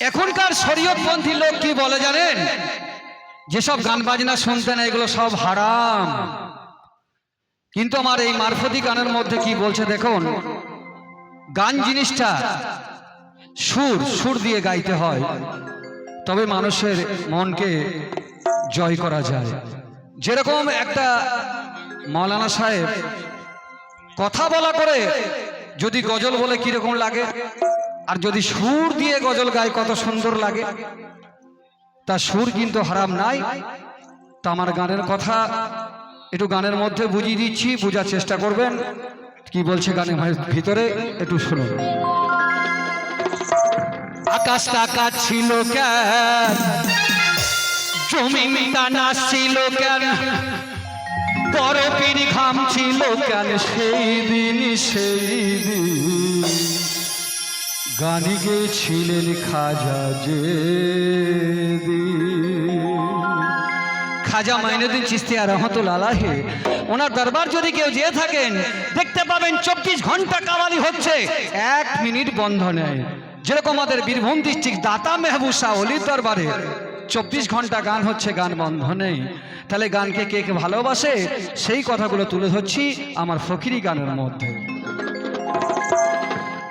এখনকার শরীয়তপন্থী লোক কি বলে জানেন? যেসব গান বাজনা শুনতে না এগুলো সব হারাম। কিন্তু আমার এই মারফতি গানের মধ্যে কি বলছে দেখুন? গান জিনিসটা সুর সুর দিয়ে গাইতে হয়। তবে মানুষের মনকে জয় করা যায়। যেরকম একটা মৌলানা সাহেব কথা বলা করে যদি গজল বলে কীরকম লাগে? আর যদি সুর দিয়ে গজল গায় কত সুন্দর লাগে? তা সুর কিন্তু হারাম নাই। তা আমার গানের কথা একটু গানের মধ্যে বুঝিয়ে দিচ্ছি, বোঝার চেষ্টা করবেন। কি বলছে গানের ভিতরে? একটু শুনুন। আকাশ টাকা ছিল কেন? জমিটা নাচছিল কেন? বরফের ঘাম ছিল কেন? সেই দিন, সেই গানি গেছিলেন খাজা যে খাজা মাইনুদ্দিন চিস্তিয়া রহমতুল আলাহে ওনার দরবার যদি কেউ যেয়ে থাকেন, দেখতে পাবেন চব্বিশ ঘণ্টা কাওয়ালি হচ্ছে, এক মিনিট বন্ধ নেয় যেরকম আমাদের বীরভূম ডিস্ট্রিক্ট দাতা মেহবুব শাহ দরবারে চব্বিশ ঘণ্টা গান হচ্ছে, গান বন্ধ নেই। তাহলে গানকে কে কে ভালোবাসে? সেই কথাগুলো তুলে ধরছি আমার ফকিরি গানের মধ্যে।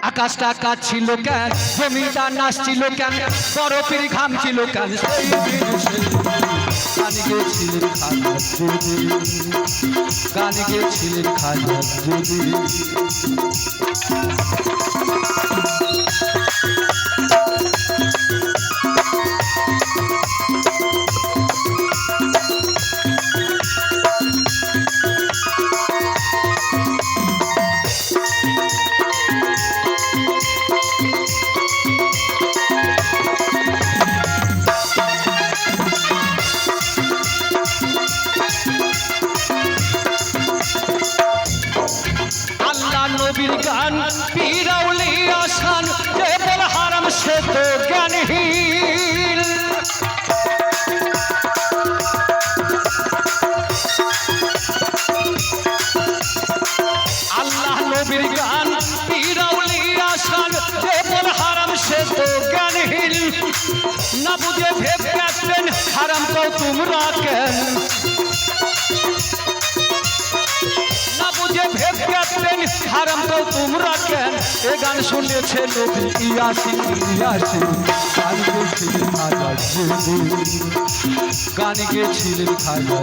আকাশটা কাজ ছিল কেন? জমিটা নাচছিল কেন? বরফের ঘাম ছিল কেন? গান গেছিলেন খাজা যদি গান গেছিলেন খাজা যদি না বুঝে ভেব ক্যাপ্টেন হারাম তো তোমরা কেন? না বুঝে ভেব ক্যাপ্টেন হারাম তো তোমরা কেন? এ গান শুনেছে নবী ইয়াসি ইয়াসি গান গেছিলেন খাজা গান গেছিলেন খাজা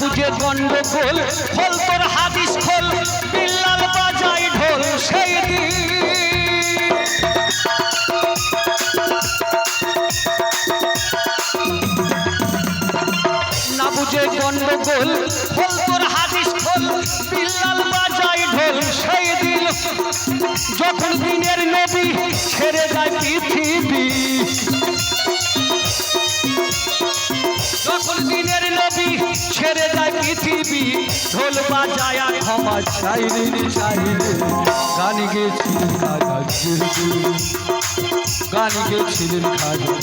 বুঝে গন্ডগোল খোল তোর হাদিস খোল, বিল্লাল বাজাই ঢোল সেই দিন। না বুঝে গন্ডগোল খোল তোর হাদিস খোল, বিল্লাল বাজাই ঢোল সেই দিন। যখন পৃথিবী ঢোল বাজায় ক্ষমা চাইলে চাইরে গান গেছিলেন খাজা গান গেছিলেন খাজা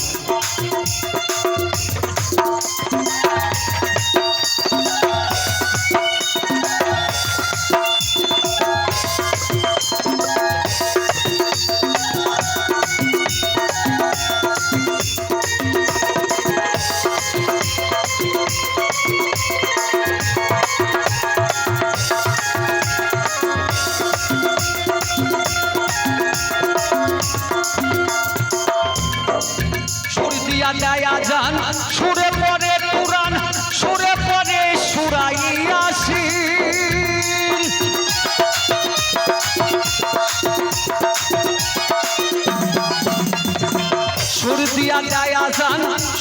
সুর দিয়া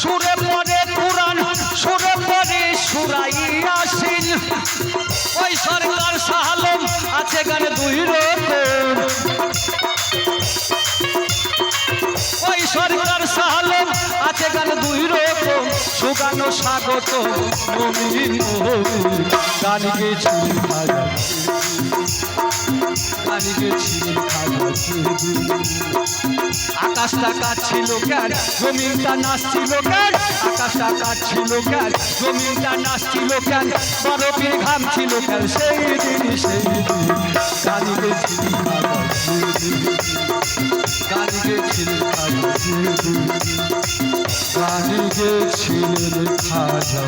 সুরে সুগানো স্বাগত মৌরি গান গেছিল খাজা গান গেছিল আকাশটা কাটছিল কেন? জমিনটা নাচছিল কেন? আকাশটা কাটছিল কেন? জমিনটা নাচছিল কেন? বরফের ঘাম ছিল কেন? সেই দিন সেই দিন। গান গেছিল খাজা গান গেছিল খাজা গান গেছিলেন খাজা